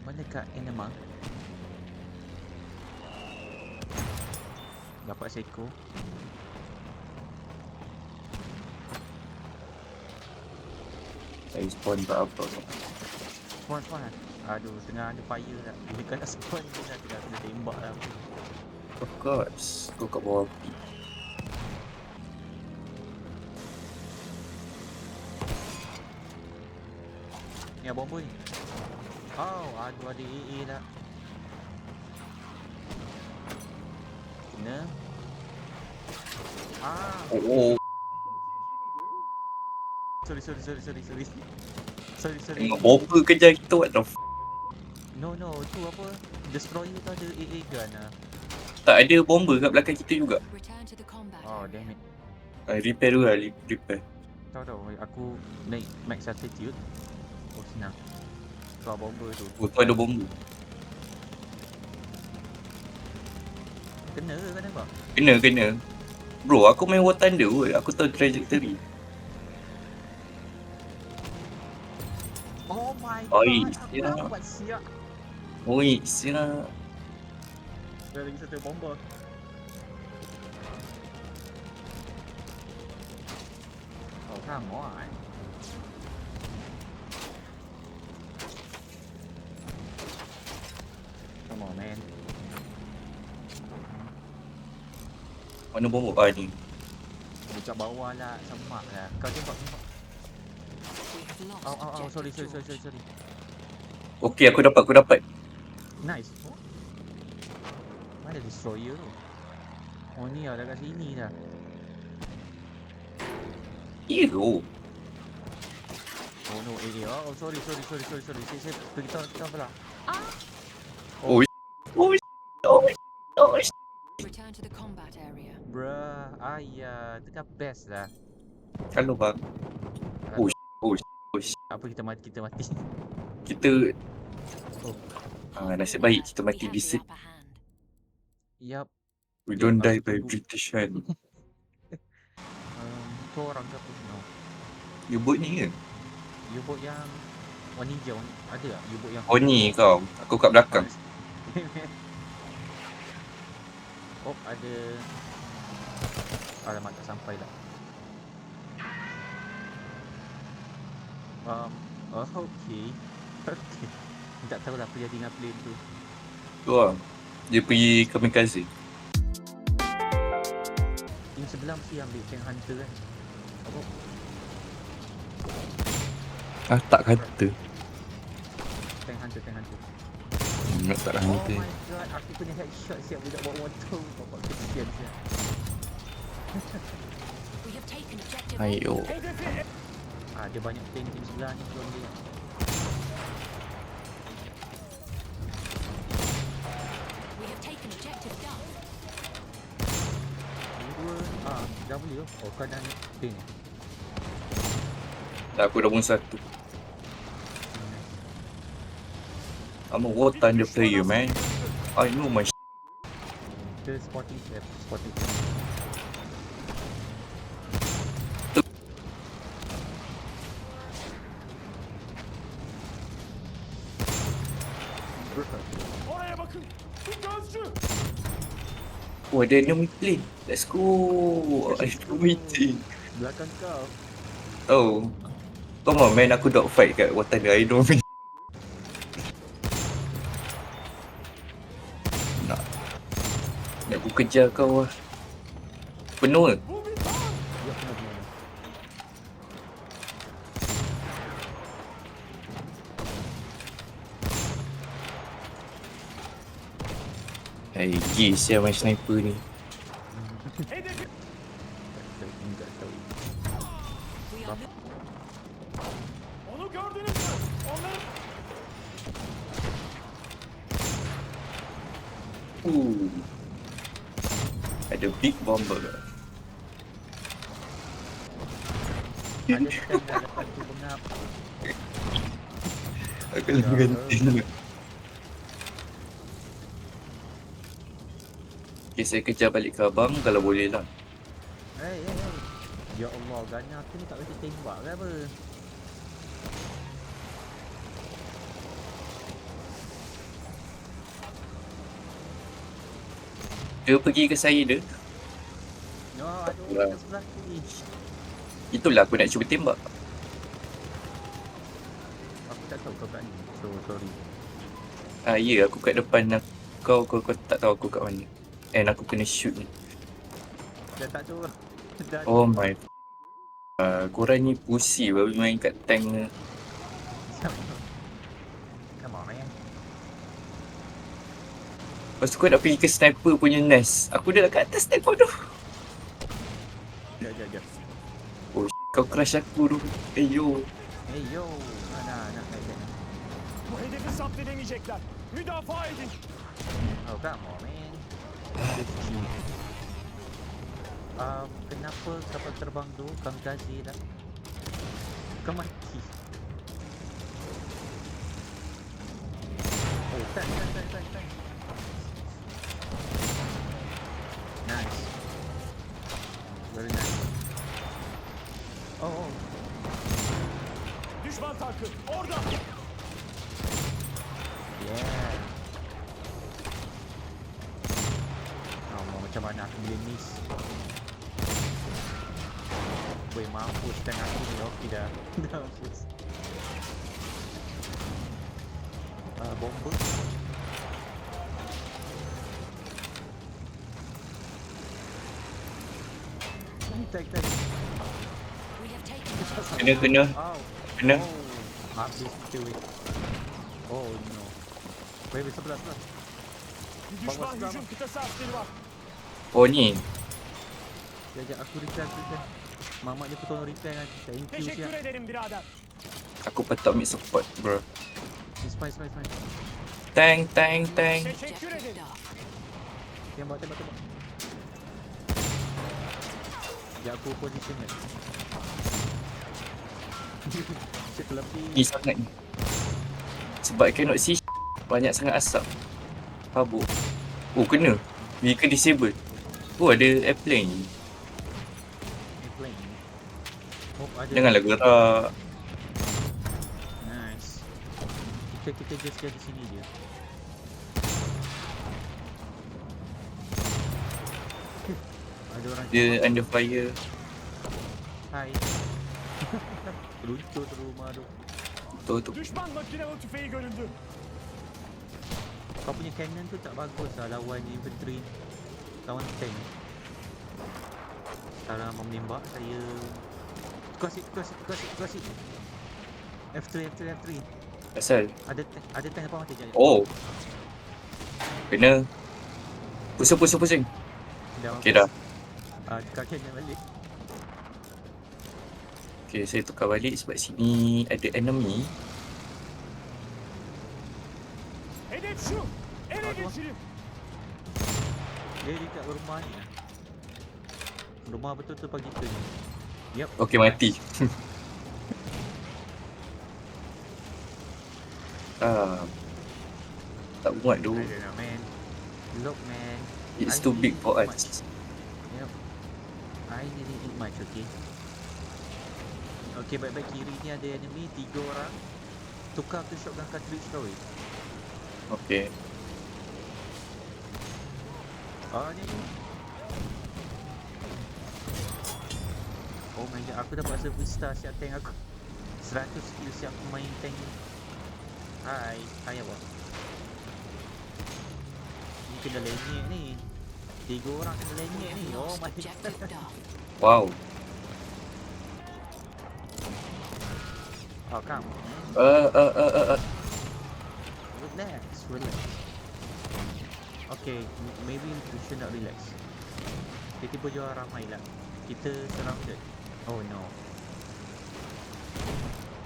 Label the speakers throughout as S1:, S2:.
S1: Di mana kat Enema? Dapat seko.
S2: Saya spawn tak apa
S1: Spawn spawn lah. Aduh, tengah ada fire tak. Bila kau nak spawn dia dah tengah kena tembak lah.
S2: Of course Aku kat bawah api
S1: Ni abang boy. Oh, aduh ada AA tak. Kena. Ah,
S2: Oh, oh.
S1: sorry sorry sorry sorry sorry. Sorry sorry.
S2: Tengok bomba kejar kita what the f-
S1: No no, tu apa? Destroyer tu ada AA gun lah.
S2: Tak ada bomba kat belakang kita juga.
S1: Oh damn it.
S2: uh, Repair dulu lah re- Repair
S1: Tahu tahu aku naik max altitude. Oh senang. Keluar bomber tu.
S2: Oh tu ada bomba
S1: Kena ke kau nampak?
S2: Kena kena Bro aku main War Thunder kot Aku tahu trajectory
S1: Oh my
S2: Oi,
S1: god. Aku
S2: siap.
S1: dapat siap.
S2: Oi siap
S1: Ada lagi satu bomber. Oh come on. Come on man.
S2: Mana bomba ah ni
S1: Dekat bawah lah, semak lah. Kau tembak tembak.
S3: We have lost
S1: Oh, oh, oh, sorry, sorry, sorry, sorry, sorry.
S2: Okay aku dapat aku dapat
S1: Nice. Oh. Mana destroyer tu? Oh ni lah, dah kat sini dah.
S2: Hero
S1: Oh no, eh, eh, oh, oh sorry, sorry, sorry, sorry, sorry. Saya, saya beritahu, beritahu pula.
S2: Oh Oh Oh Oh
S3: Return to the combat area.
S1: Bruh, ayah, tu kan best lah.
S2: Kalau bang Oh, oh, oh,
S1: Apa kita mati, kita mati.
S2: Kita
S1: Oh.
S2: Ah, nasib baik kita mati di
S3: hand.
S1: Yup.
S2: We don't die by. British hand
S1: Um, tu orang ke apa? No.
S2: U-boat ni ke?
S1: U-boat yang warna hijau ni. Ada tak? U-boat yang...
S2: Oh ni kau Aku kat belakang
S1: oh, ada... Alamak, tak sampai lah. Um, oh, okay. Okay. Tak tahulah apa jadi dengan plane tu.
S2: Tu lah Dia pergi kamikaze
S1: Yang sebelah mesti ambil Tank Hunter kan. Apa?
S2: Ah tak kata
S1: Tank Hunter, Tank Hunter.
S2: Nak tak
S1: Oh
S2: kata
S1: my god, aku punya headshot siap budak bawa motor. Bapak kesian siap.
S3: We have taken objective.
S2: Ayo
S1: Ah, dia banyak tank team sebelah ni belum dia.
S3: We have taken objective Duff.
S1: Ini dua, ah, dah boleh tu. Oh, kau dah tank.
S2: Tak aku dah pun satu. I'm a War Thunder player man I know my sh-
S1: Ke spotting trap, spotting
S2: Oh ada enemy plane Let's go. I'm waiting
S1: Belakang kau.
S2: Oh Come on man aku dogfight kat War Thunder I don't mean Nak Nak aku kejar kau lah Penuh ke? Hai gay siapa main sniper ni
S4: Onu gördünüz mü? Onları
S2: Ooh. Ada big bomber
S1: bengap.
S2: Aku lagi ganti Okay, saya kejar balik ke abang kalau boleh lah.
S1: Hey, hey, hey. Ya Allah, gana aku ni tak boleh tembak ke apa?
S2: Dia pergi ke saya dia.
S1: No, aduh, kat nah. sebelah tu.
S2: Itulah aku nak cuba tembak.
S1: Aku tak tahu kau kat ni. So, sorry.
S2: Ah, ya, aku kat depan. aku. Kau, kau, kau tak tahu aku kat mana. And aku kena shoot ni.
S1: Dah tak tahu. Dah
S2: Oh my. Uh, korang ni pussy baru main kat tank ni.
S1: Come on, man.
S2: Lepas tu kau nak pergi ke sniper punya nest. Aku dah kat atas tank tu.
S1: Jap, jap, jap.
S2: Kau crush aku tu. Eh yo.
S1: Hey, yo. Mana nak?
S4: Bu hedefi edemeyecekler. Müdafaa edin.
S1: Oh, come on, man. Um, kenapa kapal terbang tu kamikaze dah? Kau mati. Oh, tak, tak, tak, tak, Mana aku boleh miss? Boleh mampus tank aku ni okey dah. dah mampus. Uh, bomber.
S2: Kena kena.
S1: Oh.
S2: Kena.
S1: Oh. Habis kita weh. Oh no. Weh, weh, sebelah, sebelah.
S4: Bir düşman
S2: Oh ni.
S1: Sekejap, sekejap. Aku repair, aku repair. Mamat dia tolong repair kan. Thank you,
S4: Teşekkür
S1: siap.
S4: ederim birader.
S2: Aku patut ambil support bro.
S1: It's fine, it's fine, it's fine.
S2: Tank, tank, tank.
S4: Teşekkür ederim.
S1: Tembak, tembak, tembak. Sekejap, aku position kan. Saya terlebih.
S2: Ni sangat ni. Sebab I cannot see banyak sangat asap. Habuk. Oh kena. Vehicle disable. Oh ada airplane.
S1: Airplane. Hope ada.
S2: Janganlah gerak.
S1: Nice. Kita, kita just jaga sini je. ada orang
S2: Dia
S1: tembak.
S2: under fire.
S1: Hai. Runtuh tu rumah tu.
S2: Tu tu.
S4: Düşman makinalı tüfeği görüldü.
S1: Kau punya cannon tu tak bagus lah lawan infantry Lawan tank Cara menembak saya Tukar seat, tukar seat, tukar seat, tukar seat F3, F3, F3
S2: Asal.
S1: Ada tank, ada tank depan mata je
S2: Oh. Kena. Pusing, pusing, pusing.
S1: Dah
S2: Okay dah.
S1: Ah, tukar cannon balik
S2: Okay, saya tukar balik sebab sini ada enemy.
S4: Ele
S1: Hadi bak.
S4: geçirin.
S1: Dia dekat rumah ni lah Rumah betul-betul pagi kita ni Yup
S2: Okay, mati. ah. Tak muat tu.
S1: Know man Look man
S2: It's
S1: I
S2: too big for us.
S1: Yep. I didn't eat much, okay? Okay, baik-baik kiri ni ada enemy, tiga orang. Tukar ke shotgun cartridge kau weh.
S2: Okay.
S1: Ni. Oh my god, aku dapat service star siap tank aku. 100 skill siap main tank ni. Hai, hai apa? Ni kena lenyek ni. Tiga orang kena lenyek ni. Oh my god.
S2: Wow.
S1: Oh, come.
S2: Uh, uh, uh, uh, uh.
S1: Relax, relax. Okay, maybe we should not relax. Tiba-tiba je orang ramai lah. Kita surrounded. Oh no.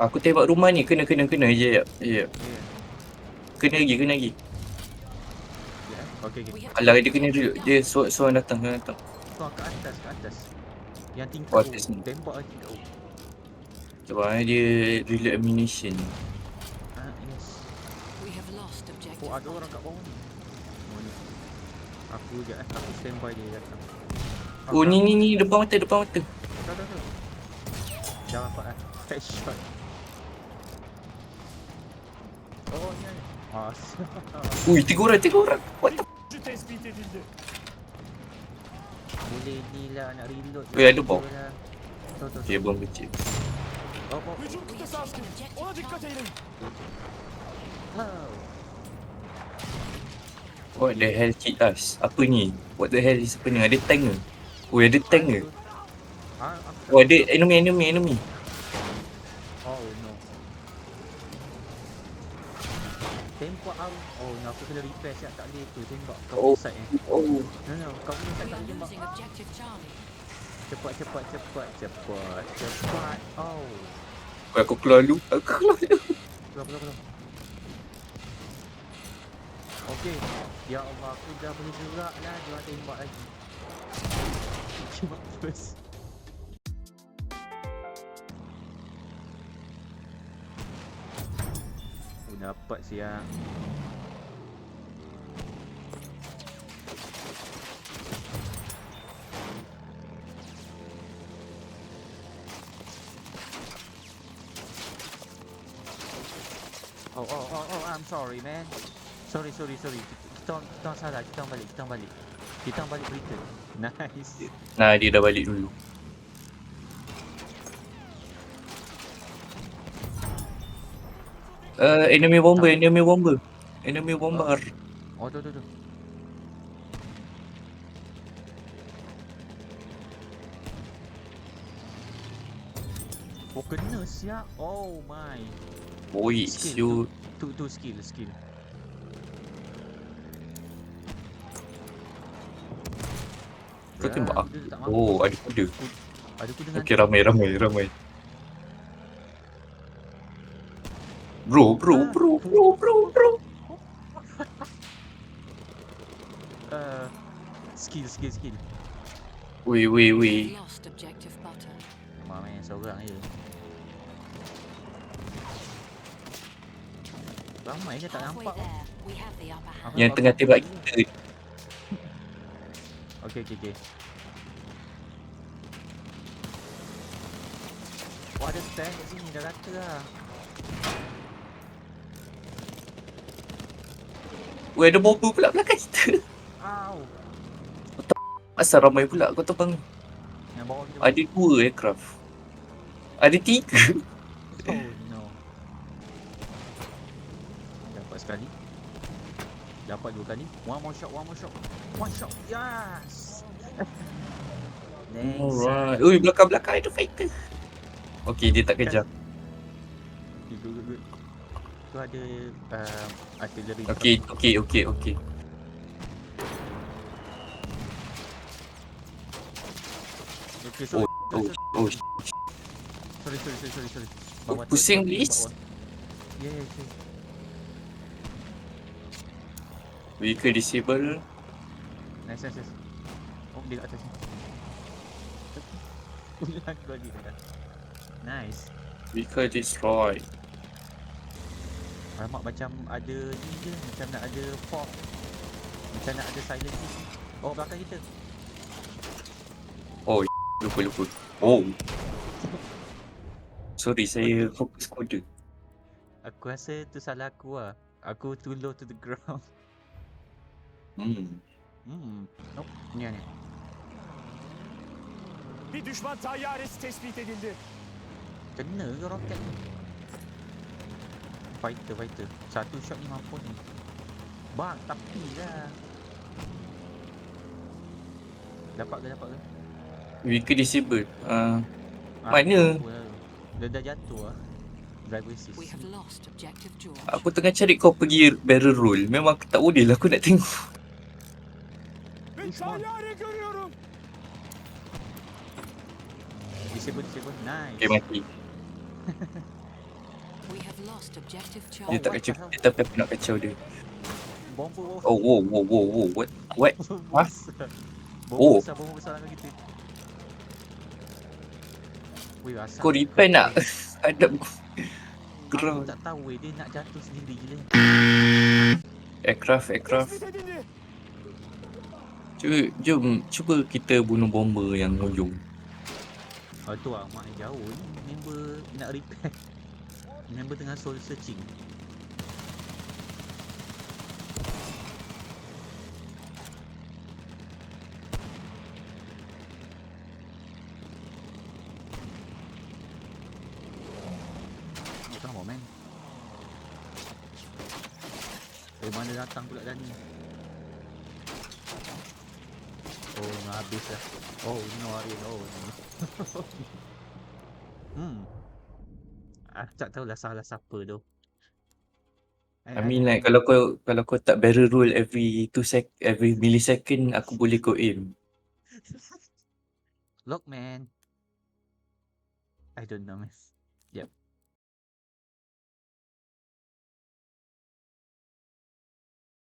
S2: Aku tembak rumah ni kena kena kena je. Ya. Ya.
S1: Yeah.
S2: Kena lagi, kena lagi.
S1: Yeah. Okay, okay.
S2: Alah dia kena reload. Dia suara suara datang, suara datang.
S1: Tu ke atas, ke atas. Yang tingkat
S2: Oh, atas ni.
S1: Tembak yang tingkat oh.
S2: Sebab eh, dia reload ammunition.
S1: Ah, yes.
S3: We have lost objective.
S1: Oh, ada orang kat bawah ni. Oh. Aku je eh. Aku standby dia datang.
S2: Oh ni ni ni depan mata, depan mata.
S1: Tak, tak, tak. Dah dapat lah. Headshot. Oh, ni. Ah,
S2: Ui, tiga orang, tiga orang. What the
S4: edildi.
S1: boleh ni lah nak reload.
S2: Weh, ada bom.
S1: Lah. Tu tu.
S2: Okay, bom kecil.
S1: Oh, oh.
S4: Hücum
S2: What the hell cheat us? Apa ni? What the hell is happening? Ada tank ke? Oh, ada tank ke?
S1: Tak
S2: Oh, ada enemy, enemy, enemy.
S1: Oh no. Tembak aku. Oh no, aku kena repair siap tak boleh tu tembak kau
S2: Oh.
S1: oh. side eh.
S2: Oh,
S1: No no, kau punya side tak boleh tembak. Cepat cepat cepat cepat cepat. Oh.
S2: aku keluar dulu. Aku keluar dulu.
S1: Keluar keluar keluar. Okey. Ya Allah, aku dah boleh gerak lah. Dia tembak lagi. Cuma first. Aku dapat siang. Oh, oh, oh, oh, I'm sorry, man. Sorry, sorry, sorry. Kita orang- kita orang salah, kita orang balik, kita orang balik. Kita orang balik berita. Nice.
S2: Nah, dia dah balik dulu. Uh, enemy bomber, enemy bomber. Enemy bomber.
S1: Oh, tu, tu, tu. Oh, kena siap. Oh my.
S2: Oi,
S1: Skill
S2: you.
S1: Tu, tu skill, skill.
S2: Kau
S1: Ya,
S2: tembak. Oh, ada kuda.
S1: Ada kuda dengan
S2: Okey, ramai, ramai, ramai. Bro, bro, bro, bro, bro, bro.
S1: uh, skill, skill, skill.
S2: Weh, weh,
S3: We
S2: weh.
S3: have lost objective butter.
S1: Memang main seorang je. Ramai je tak nampak.
S2: Yang tengah tembak kita.
S1: Okey, okey, okey. Wah, ada tank kat sini dah rata lah.
S2: Weh, ada bomber pula belakang kita.
S1: Au.
S2: Asal ramai pula kau terbang.
S1: Yang bawah kita.
S2: Ada dua aircraft. Ada tiga.
S1: Oh no. Dapat sekali. Dapat dua kali. One more shot, one more shot. One shot. Yes. Next.
S2: Alright. Ui, belakang-belakang ada fighter. Okay, dia tak kejar.
S1: Good, good, good. Tu ada uh, artillery.
S2: Okay, okay, okay, okay.
S1: Okay, sorry.
S2: Oh,
S1: sorry,
S2: oh,
S1: sorry, sorry, sorry, sorry, sorry.
S2: Oh,
S1: Bawah
S2: pusing, please.
S1: Yeah, yeah, yeah.
S2: Vehicle disable.
S1: Nice, nice, nice. Oh, dia kat atas ni. Ulang dah. Nice.
S2: Vehicle destroyed.
S1: Alamak macam ada ni je, macam nak ada fog. Macam nak ada silent ni. Oh, belakang kita.
S2: Lupa, lupa. Oh. Sorry, saya fokus kode.
S1: Aku rasa tu salah aku lah. Aku too low to the ground.
S2: Hmm.
S1: Hmm. Oh, ni ni.
S4: Bir düşman tayyaresi tespit edildi.
S1: Kena ke roket ni? Fighter, fighter. Satu shot ni mampu ni. Bang, tapi lah. Dapat ke, dapat ke?
S2: Vehicle disable. Uh,
S1: Ah,
S2: Mana?
S1: mampu lah. Dia dah jatuh lah. Driver assist.
S3: We have lost objective George.
S2: aku tengah cari kau pergi barrel roll. Memang aku tak boleh lah aku nak tengok.
S1: Düşman.
S4: tayyare görüyorum.
S1: Disable, disable. Nice.
S2: Okay, mati.
S3: We have lost objective
S2: Dia
S1: Oh,
S3: Charlie.
S2: tak
S1: what
S2: kacau
S1: hell?
S2: kita tapi aku nak kacau dia.
S1: Bomba, bomba.
S2: Oh, wow, wow, wow, wow. What? What? Hah?
S1: besar. Bomba
S2: Oh.
S1: besar, bomba besar langgar kita. Weh, asal
S2: Kau repair nak hadap
S1: Aku
S2: ground.
S1: tak tahu weh, dia nak jatuh sendiri je.
S2: Aircraft, aircraft.
S4: Tespit edildi.
S2: Cuba, jom, cuba kita bunuh bomber yang hujung.
S1: Oh tu lah, mak jauh ni member nak repair. Member tengah soul searching. Eh mana datang pula dah ni Oh nak habis Oh Oh no Hmm. Ah, tak tahulah salah siapa tu.
S2: I mean like kalau kau kalau kau tak barrel roll every 2 sec every millisecond aku boleh kau aim.
S1: Look man. I don't know man